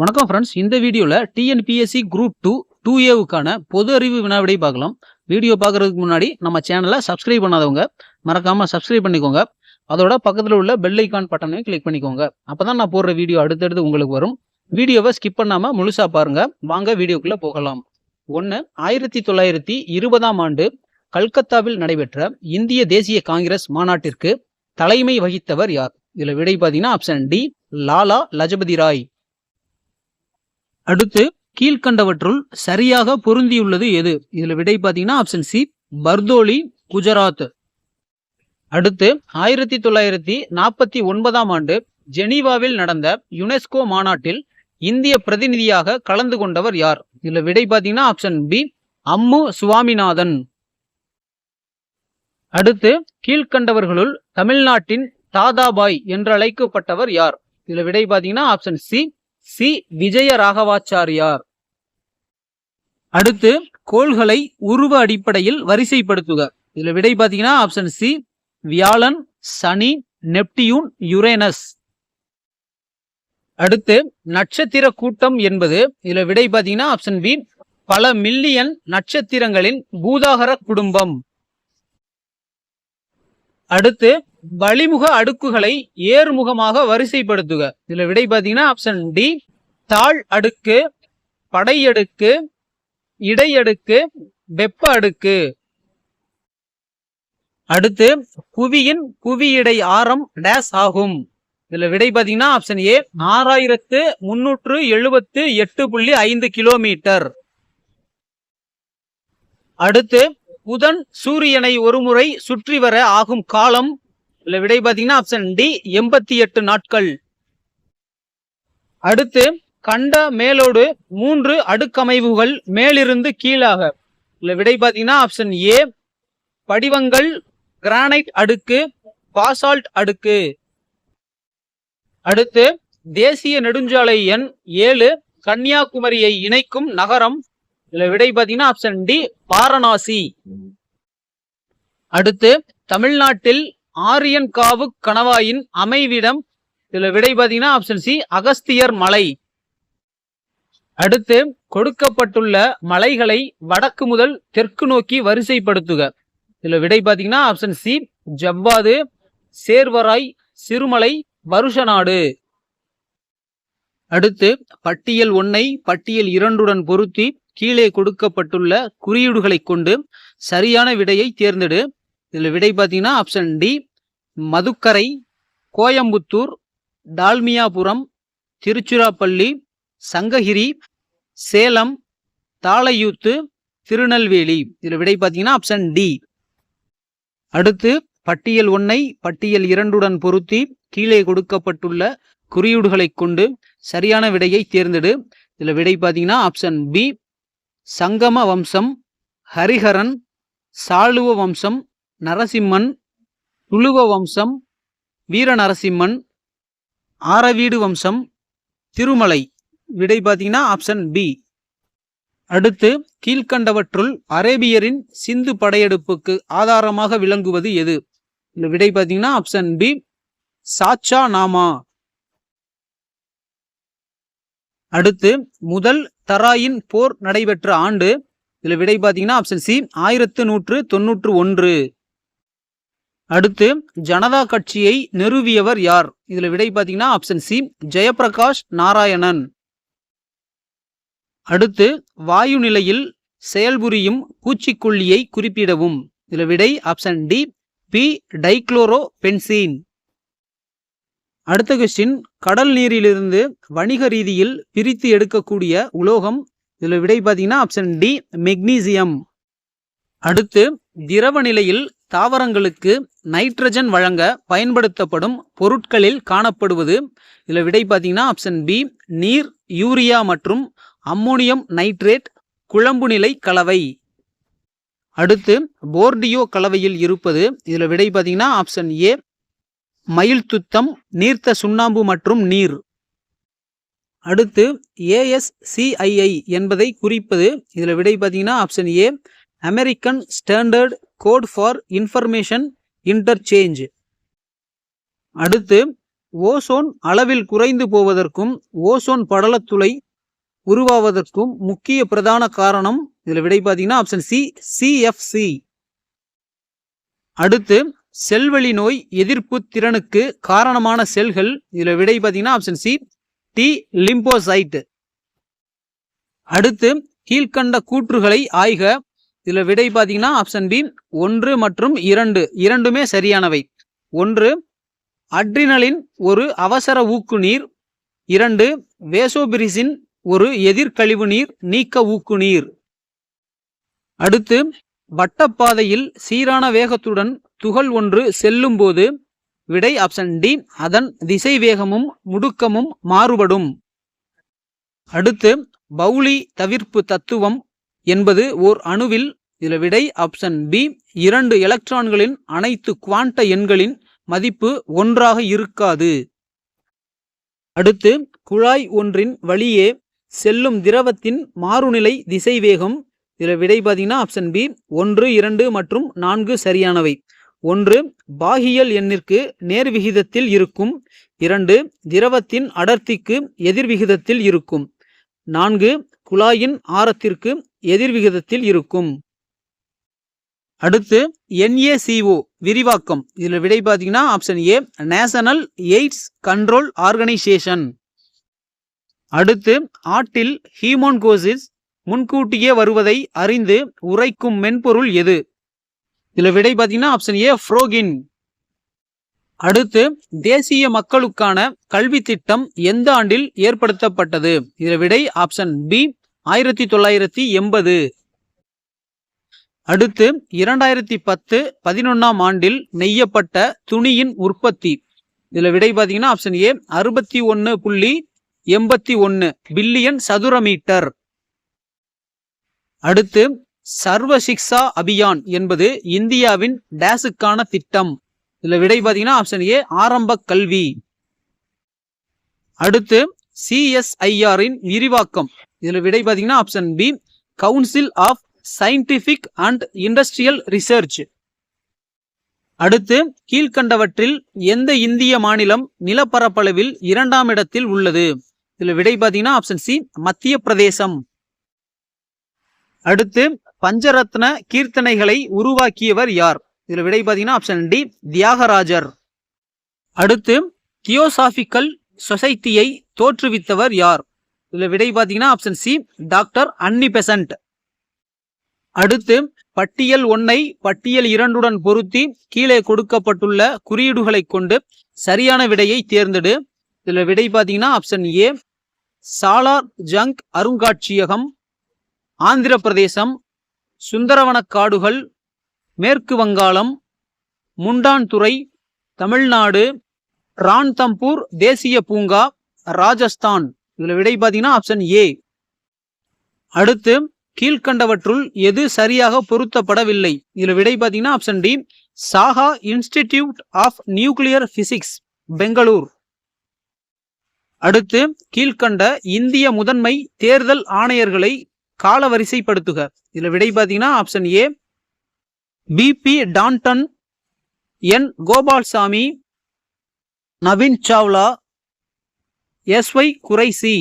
வணக்கம் ஃப்ரெண்ட்ஸ் இந்த வீடியோவில் டிஎன்பிஎஸ்சி குரூப் டூ டூ ஏவுக்கான பொது அறிவு வினாவிடை பார்க்கலாம். வீடியோ பார்க்குறதுக்கு முன்னாடி நம்ம சேனலை சப்ஸ்கிரைப் பண்ணாதவங்க மறக்காமல் சப்ஸ்கிரைப் பண்ணிக்கோங்க. அதோட பக்கத்தில் உள்ள பெல் ஐக்கான் பட்டனையும் கிளிக் பண்ணிக்கோங்க. அப்போ தான் நான் போடுற வீடியோ அடுத்தடுத்து உங்களுக்கு வரும். வீடியோவை ஸ்கிப் பண்ணாமல் முழுசாக பாருங்கள் வாங்க வீடியோக்குள்ளே போகலாம். ஒன்று ஆயிரத்தி தொள்ளாயிரத்தி இருபதாம் ஆண்டு கல்கத்தாவில் நடைபெற்ற இந்திய தேசிய காங்கிரஸ் மாநாட்டிற்கு தலைமை வகித்தவர் யார்? இதில் விடை பார்த்தீங்கன்னா ஆப்ஷன் டி லாலா லஜபதி ராய். அடுத்து கீழ்கண்டவற்றுள் சரியாக பொருந்தியுள்ளது எது? இதுல விடை பார்த்தீங்கன்னா ஆப்ஷன் சி பர்தோலி குஜராத். அடுத்து ஆயிரத்தி தொள்ளாயிரத்தி நாற்பத்தி ஒன்பதாம் ஆண்டு ஜெனீவாவில் நடந்த யுனெஸ்கோ மாநாட்டில் இந்திய பிரதிநிதியாக கலந்து கொண்டவர் யார்? இதுல விடை பார்த்தீங்கன்னா ஆப்ஷன் பி அம்மு சுவாமிநாதன். அடுத்து கீழ்கண்டவர்களுள் தமிழ்நாட்டின் தாதாபாய் என்று அழைக்கப்பட்டவர் யார்? இதுல விடை பார்த்தீங்கன்னா option C C. Vijaya Raghavachariar அடுத்து கோள்களை உருவ அடிப்படையில் வரிசைப்படுத்துக. இதுல விடை பார்த்தீங்கன்னா ஆப்ஷன் சி வியாழன் சனி நெப்டியூன் யுரேனஸ். அடுத்து நட்சத்திர கூட்டம் என்பது இதுல விடை பார்த்தீங்கன்னா ஆப்ஷன் பி பல மில்லியன் நட்சத்திரங்களின் பூதாகர குடும்பம். அடுத்து வழிமுக அடுக்குகளை ஏறுமுகமாக வரிசைப்படுத்துக. இதுல விடை பார்த்தீங்கன்னா ஆப்ஷன் டி தாழ் அடுக்கு படையடுக்கு இடையடுக்கு வெப்ப அடுக்கு. அடுத்து புவியின் புவியிடை ஆரம் டேஸ் ஆகும். இதுல விடை பார்த்தீங்கன்னா ஆப்ஷன் ஏ ஆறாயிரத்து முன்னூற்று எழுபத்து எட்டு புள்ளி ஐந்து கிலோமீட்டர் அடுத்து புதன் சூரியனை ஒருமுறை சுற்றி வர ஆகும் காலம். இல்ல விடை பார்த்தீங்கன்னா ஆப்ஷன் டி எண்பத்தி எட்டு நாட்கள். அடுத்து கண்ட மேலோடு மூன்று அடுக்கமைவுகள் மேலிருந்து கீழாக. இல்ல விடை பார்த்தீங்கன்னா ஆப்ஷன் ஏ படிவங்கள் கிரானைட் அடுக்கு பாசால்ட் அடுக்கு. அடுத்து தேசிய நெடுஞ்சாலை எண் ஏழு கன்னியாகுமரியை இணைக்கும் நகரம். இதுல விடை பாத்தீங்கன்னா ஆப்ஷன் டி வாரணாசி. அடுத்து தமிழ்நாட்டில் ஆரியன் காவு கணவாயின் அமைவிடம் இதுல விடை பாத்தீங்கன்னா ஆப்ஷன் சி அகஸ்தியர் மலை. அடுத்து கொடுக்கப்பட்டுள்ள மலைகளை வடக்கு முதல் தெற்கு நோக்கி வரிசைப்படுத்துக. இதுல விடை பாத்தீங்கன்னா ஆப்ஷன் சி ஜவ்வாது சேர்வராய் சிறுமலை வருஷநாடு. அடுத்து பட்டியல் ஒன்னை பட்டியல் இரண்டுடன் பொருத்தி கீழே கொடுக்கப்பட்டுள்ள குறியீடுகளை கொண்டு சரியான விடையை தேர்ந்தெடு. இதில் விடை பார்த்தீங்கன்னா ஆப்ஷன் டி மதுக்கரை கோயம்புத்தூர் டால்மியாபுரம் திருச்சிராப்பள்ளி சங்ககிரி சேலம் தாளையூத்து திருநெல்வேலி. இதில் விடை பார்த்தீங்கன்னா ஆப்ஷன் டி அடுத்து பட்டியல் ஒன்னை பட்டியல் இரண்டுடன் பொருத்தி கீழே கொடுக்கப்பட்டுள்ள குறியீடுகளை கொண்டு சரியான விடையை தேர்ந்தெடு. இதில் விடை பார்த்தீங்கன்னா ஆப்ஷன் பி சங்கம வம்சம் ஹரிஹரன் சாளுவ வம்சம் நரசிம்மன் துளுவ வம்சம் வீர நரசிம்மன் ஆரவீடு வம்சம் திருமலை. விடை பார்த்தீங்கன்னா ஆப்ஷன் பி அடுத்து கீழ்கண்டவற்றுள் அரேபியரின் சிந்து படையெடுப்புக்கு ஆதாரமாக விளங்குவது எது? இந்த விடை பார்த்தீங்கன்னா ஆப்ஷன் பி சாச்சா நாமா அடுத்து முதல் தராயின் போர் நடைபெற்ற ஆண்டு இதில் விடை பார்த்தீங்கன்னா ஆப்ஷன் சி ஆயிரத்து நூற்று தொன்னூற்று ஒன்று. அடுத்து ஜனதா கட்சியை நிறுவியவர் யார்? இதில் விடை பார்த்தீங்கன்னா ஆப்ஷன் சி ஜெயபிரகாஷ் நாராயணன். அடுத்து வாயு நிலையில் செயல்புரியும் பூச்சிக்கொல்லியை குறிப்பிடவும். இதில் விடை option D P dichloro benzene. அடுத்த கொஸ்டின் கடல் நீரிலிருந்து வணிக ரீதியில் பிரித்து எடுக்கக்கூடிய உலோகம். இதில் விடை பார்த்தீங்கன்னா ஆப்ஷன் டி மெக்னீசியம் அடுத்து திரவ நிலையில் தாவரங்களுக்கு நைட்ரஜன் வழங்க பயன்படுத்தப்படும் பொருட்களில் காணப்படுவது. இதில் விடை பார்த்தீங்கன்னா ஆப்ஷன் பி நீர் யூரியா மற்றும் அம்மோனியம் நைட்ரேட் குழம்பு நிலை கலவை. அடுத்து போர்டியோ கலவையில் இருப்பது. இதில் விடை பார்த்தீங்கன்னா ஆப்ஷன் ஏ மயில் துத்தம் நீர்த்த சுண்ணாம்பு மற்றும் நீர். அடுத்து ஏஎஸ்சிஐஐ என்பதை குறிப்பது. இதில் விடை பார்த்தீங்கன்னா option A American standard code for information interchange அடுத்து ஓசோன் அளவில் குறைந்து போவதற்கும் ஓசோன் படலத்துளை உருவாவதற்கும் முக்கிய பிரதான காரணம். இதில் விடை பார்த்தீங்கன்னா ஆப்ஷன் சி சிஎஃப்சி அடுத்து செல்வழி நோய் எதிர்ப்பு திறனுக்கு காரணமான செல்கள் இதில் விடை பார்த்தீங்கன்னா ஆப்ஷன் சி டி லிம்போசைட் அடுத்து கீழ்கண்ட கூற்றுகளை ஆய்க. இதில் விடை பார்த்தீங்கன்னா ஆப்ஷன் பி ஒன்று மற்றும் இரண்டு. இரண்டுமே சரியானவை. ஒன்று அட்ரினலின் ஒரு அவசர ஊக்குநீர் இரண்டு வேசோபிரிசின் ஒரு எதிர்கழிவு நீர் நீக்க ஊக்குநீர் அடுத்து வட்டப்பாதையில் சீரான வேகத்துடன் துகள் ஒன்று செல்லும்போது விடை ஆப்ஷன் டி அதன் திசை வேகமும் முடுக்கமும் மாறுபடும். அடுத்து பவுளி தவிர்ப்பு தத்துவம் என்பது ஓர் அணுவில் இதில் விடை ஆப்ஷன் பி இரண்டு எலக்ட்ரான்களின் அனைத்து குவாண்ட எண்களின் மதிப்பு ஒன்றாக இருக்காது. அடுத்து குழாய் ஒன்றின் வழியே செல்லும் திரவத்தின் மாறுநிலை திசைவேகம். இதில் விடை பார்த்தீங்கன்னா ஆப்ஷன் பி ஒன்று இரண்டு மற்றும் நான்கு சரியானவை. ஒன்று பாகியல் எண்ணிற்கு நேர்விகிதத்தில் இருக்கும். இரண்டு திரவத்தின் அடர்த்திக்கு எதிர்விகிதத்தில் இருக்கும். நான்கு குழாயின் ஆரத்திற்கு எதிர்விகிதத்தில் இருக்கும். அடுத்து என்ஏசிஓ விரிவாக்கம். இதில் விடை பார்த்தீங்கன்னா option A national AIDS control organisation அடுத்து ஆட்டில் ஹீமோன்கோசிஸ் முன்கூட்டியே வருவதை அறிந்து உரைக்கும் மென்பொருள் எது? இதில் விடை பார்த்தீங்கன்னா ஆப்ஷன் ஏ ஃப்ரோகின் அடுத்து தேசிய மக்களுக்கான கல்வி திட்டம் எந்த ஆண்டில் ஏற்படுத்தப்பட்டது? இதில் விடை ஆப்ஷன் பி ஆயிரத்தி தொள்ளாயிரத்தி எண்பது. அடுத்து இரண்டாயிரத்தி பத்து பதினொன்னாம் ஆண்டில் நெய்யப்பட்ட துணியின் உற்பத்தி. இதுல விடை பார்த்தீங்கன்னா ஆப்ஷன் ஏ அறுபத்தி ஒன்று புள்ளி எண்பத்தி ஒன்று பில்லியன் சதுர மீட்டர். அடுத்து சர்வ சிக்ஷா அபியான் என்பது இந்தியாவின் டேஸுக்கான திட்டம். இதுல விடை பார்த்தீங்கன்னா ஆப்ஷன் ஏ ஆரம்ப கல்வி. அடுத்து சிஎஸ்ஐஆரின் விரிவாக்கம். இதுல விடை பார்த்தீங்கன்னா option B council of scientific and industrial research அடுத்து கீழ்கண்டவற்றில் எந்த இந்திய மாநிலம் நிலப்பரப்பளவில் இரண்டாம் இடத்தில் உள்ளது? இதுல விடை பார்த்தீங்கன்னா ஆப்ஷன் சி மத்திய பிரதேசம் அடுத்து பஞ்சரத்ன கீர்த்தனைகளை உருவாக்கியவர் யார்? இதில் விடை பார்த்தீங்கன்னா ஆப்ஷன் டி தியாகராஜர். அடுத்து தியோசாபிக்கல் சொசைட்டியை தோற்றுவித்தவர் யார்? இதில் விடை பார்த்தீங்கன்னா option C doctor Annie Besant அடுத்து பட்டியல் ஒன்னை பட்டியல் இரண்டுடன் பொருத்தி கீழே கொடுக்கப்பட்டுள்ள குறியீடுகளை கொண்டு சரியான விடையை தேர்ந்தெடு. இதில் விடை பார்த்தீங்கன்னா ஆப்ஷன் ஏ சாலார் ஜங்க் அருங்காட்சியகம் ஆந்திர பிரதேசம் சுந்தரவனக் காடுகள் மேற்கு வங்காளம் முண்டான்துறை தமிழ்நாடு ரான்தம்பூர் தேசிய பூங்கா ராஜஸ்தான். இதில் விடை பார்த்தீங்கன்னா ஆப்ஷன் ஏ அடுத்து கீழ்கண்டவற்றுள் எது சரியாக பொருத்தப்படவில்லை? இதில் விடை பார்த்தீங்கன்னா option D Saha institute of nuclear physics Bengaluru. அடுத்து கீழ்கண்ட இந்திய முதன்மை தேர்தல் ஆணையர்களை காலவரிசைப்படுத்துக. இதுல விடை பார்த்தீங்கன்னா option A B B Tandon N Gopalaswami Navin Chawla S Y Quraishi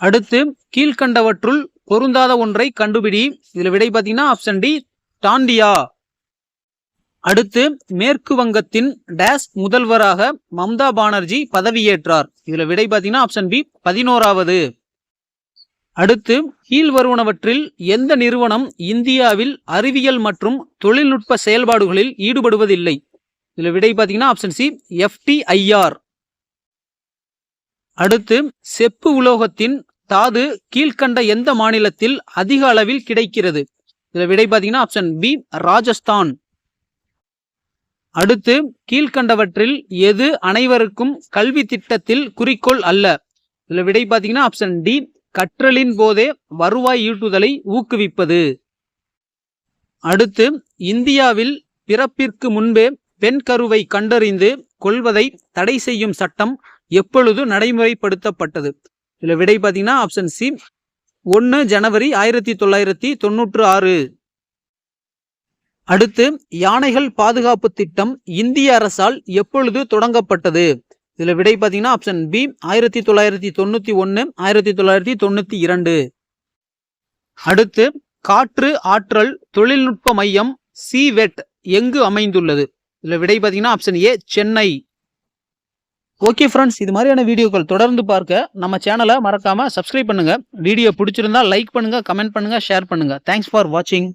அடுத்து கீழ்கண்டவற்றுள் பொருந்தாத ஒன்றை கண்டுபிடி. இதுல விடை பார்த்தீங்கன்னா ஆப்ஷன் டி டாண்டியா அடுத்து மேற்கு வங்கத்தின் டேஸ் முதல்வராக மம்தா பானர்ஜி பதவியேற்றார். இதுல விடை பார்த்தீங்கன்னா ஆப்ஷன் பி பதினோராவது. அடுத்து கீழ் வருவனவற்றில் எந்த நிறுவனம் இந்தியாவில் அறிவியல் மற்றும் தொழில்நுட்ப செயல்பாடுகளில் ஈடுபடுவதில்லை. இதில் விடை பார்த்தீங்கன்னா ஆப்ஷன் சி எஃப்டிஐஆர் அடுத்து செப்பு உலோகத்தின் தாது கீழ்கண்ட எந்த மாநிலத்தில் அதிக அளவில் கிடைக்கிறது? இதில் விடை பார்த்தீங்கன்னா ஆப்ஷன் பி ராஜஸ்தான். அடுத்து கீழ்கண்டவற்றில் எது அனைவருக்கும் கல்வி திட்டத்தில் குறிக்கோள் அல்ல? இதில் விடை பார்த்தீங்கன்னா ஆப்ஷன் டி கற்றலின் போதே வருவாய் ஈட்டுதலை ஊக்குவிப்பது. அடுத்து இந்தியாவில் பிறப்பிற்கு முன்பே பெண் கருவை கண்டறிந்து கொள்வதை தடை செய்யும் சட்டம் எப்பொழுது நடைமுறைப்படுத்தப்பட்டது? இதில் விடை பார்த்தீங்கன்னா ஆப்ஷன் சி ஒன்று ஜனவரி ஆயிரத்தி தொள்ளாயிரத்தி தொண்ணூற்று ஆறு. அடுத்து யானைகள் பாதுகாப்பு திட்டம் இந்திய அரசால் எப்பொழுது தொடங்கப்பட்டது? இதில் விடை பார்த்தீங்கன்னா ஆப்ஷன் பி ஆயிரத்தி தொள்ளாயிரத்தி தொண்ணூற்றி ஒன்று ஆயிரத்தி தொள்ளாயிரத்தி தொண்ணூற்றி இரண்டு. அடுத்து காற்று ஆற்றல் தொழில்நுட்ப மையம் சிவெட் எங்கு அமைந்துள்ளது? இதில் விடை பார்த்தீங்கன்னா option A Chennai. Okay friends இது மாதிரியான வீடியோக்கள் தொடர்ந்து பார்க்க நம்ம சேனலை மறக்காமல் சப்ஸ்கிரைப் பண்ணுங்கள் வீடியோ பிடிச்சிருந்தா லைக் பண்ணுங்க கமெண்ட் பண்ணுங்க ஷேர் பண்ணுங்கள் தேங்க்ஸ் ஃபார் வாட்சிங்